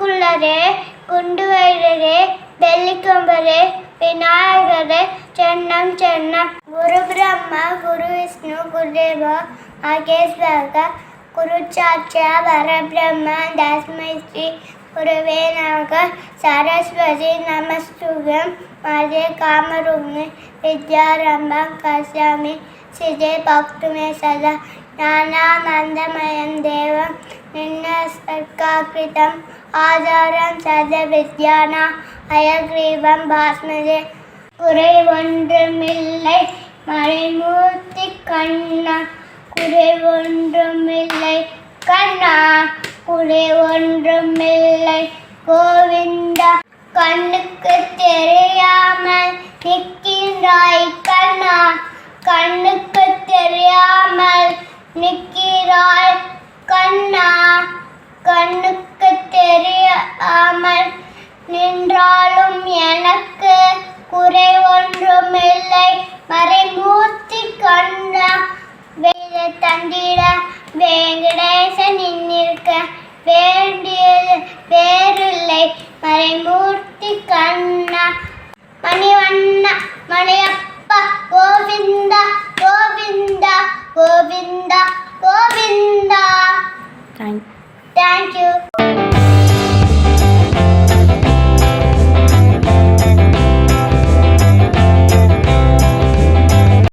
திருக்குள்ளரே குண்டு வயிறரே வெள்ளிக்கொம்பரே விநாயகரே சென்னம் சென்னம். குரு பிரம்மா குரு விஷ்ணு குருதேவோ மகேஸ்வரக குரு சாட்சா பரபிரம்ம தஸ்மை ஸ்ரீ குருவே நமக சரஸ்வதி நமஸ்துகம் மதே காமரூப்னு வித்யாரம்பம் கசாமி சிதே பக்துமே சதா. ஞானானந்தமயம் தேவம் நின்ன சர்க்காக்கிருதம் ஆதாரம் சத வித்யானா அயக்ரீவம் பாஸ்மதி. குறை ஒன்றுமில்லை. மறைமூர்த்தி கண்ணா. குறை ஒன்றுமில்லை. கண்ணா. குறை ஒன்றுமில்லை. கோவிந்தா. கண்ணுக்கு தெரியாமல் நிற்கின்றாய் கண்ணா. கண்ணுக்கு தெரியாமல் நிற்கிறாய் கண்ணா. கண்ணுக்கு தெரியாமல் வேண்டியது வேறில்லை மறைமூர்த்தி கண்ணா மணிவண்ணா மணியப்பா கோவிந்தா